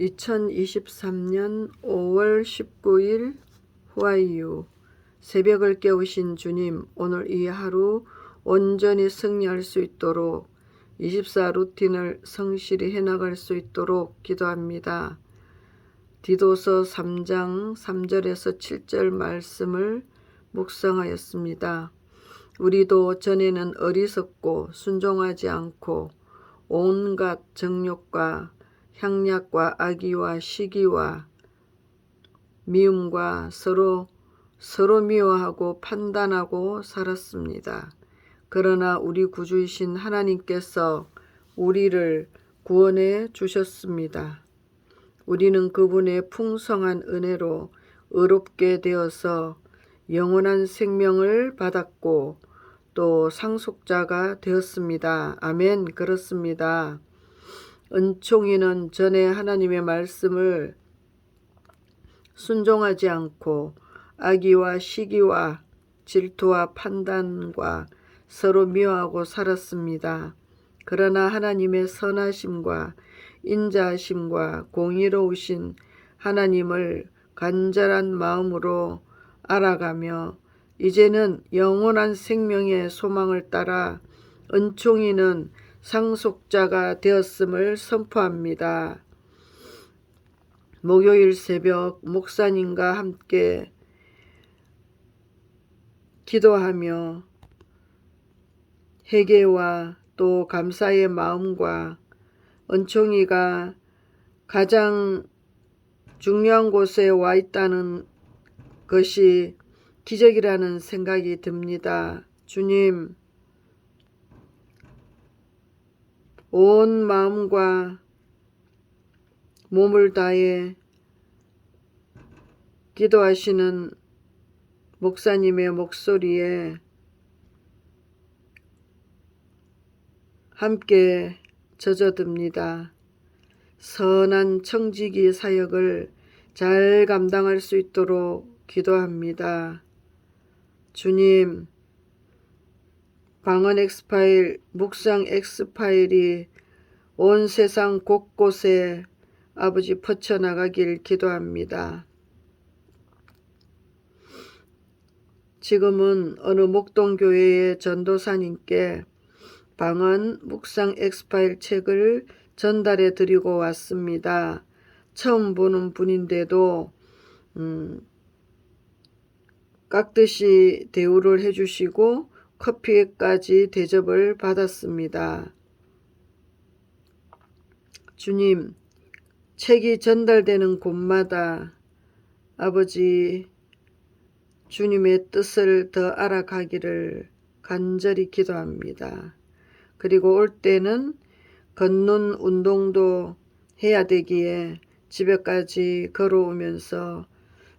2023년 5월 19일 후아이유 새벽을 깨우신 주님 오늘 이 하루 온전히 승리할 수 있도록 24 루틴을 성실히 해나갈 수 있도록 기도합니다. 디도서 3장 3절에서 7절 말씀을 묵상하였습니다. 우리도 전에는 어리석고 순종하지 않고 온갖 정욕과 향약과 악의와 시기와 미움과 서로 서로 미워하고 판단하고 살았습니다. 그러나 우리 구주이신 하나님께서 우리를 구원해 주셨습니다. 우리는 그분의 풍성한 은혜로 의롭게 되어서 영원한 생명을 받았고 또 상속자가 되었습니다. 아멘. 그렇습니다. 은총이는 전에 하나님의 말씀을 순종하지 않고 악의와 시기와 질투와 판단과 서로 미워하고 살았습니다. 그러나 하나님의 선하심과 인자하심과 공의로우신 하나님을 간절한 마음으로 알아가며 이제는 영원한 생명의 소망을 따라 은총이는 상속자가 되었음을 선포합니다. 목요일 새벽 목사님과 함께 기도하며 회개와 또 감사의 마음과 은총이가 가장 중요한 곳에 와 있다는 것이 기적이라는 생각이 듭니다. 주님, 온 마음과 몸을 다해 기도하시는 목사님의 목소리에 함께 젖어듭니다. 선한 청지기 사역을 잘 감당할 수 있도록 기도합니다. 주님, 방언 엑스파일, 묵상 엑스파일이 온 세상 곳곳에 아버지 퍼쳐나가길 기도합니다. 지금은 어느 목동교회의 전도사님께 방언 묵상 엑스파일 책을 전달해 드리고 왔습니다. 처음 보는 분인데도 음, 깍듯이 대우를 해주시고 커피까지 대접을 받았습니다. 주님, 책이 전달되는 곳마다 아버지 주님의 뜻을 더 알아가기를 간절히 기도합니다. 그리고 올 때는 걷는 운동도 해야 되기에 집에까지 걸어오면서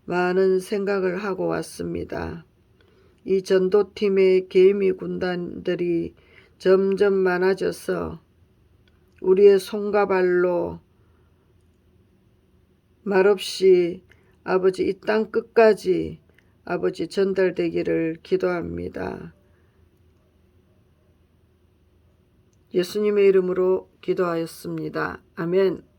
많은 생각을 하고 왔습니다. 이 전도팀의 개미 군단들이 점점 많아져서 우리의 손과 발로 말없이 아버지 이 땅 끝까지 아버지 전달되기를 기도합니다. 예수님의 이름으로 기도하였습니다. 아멘.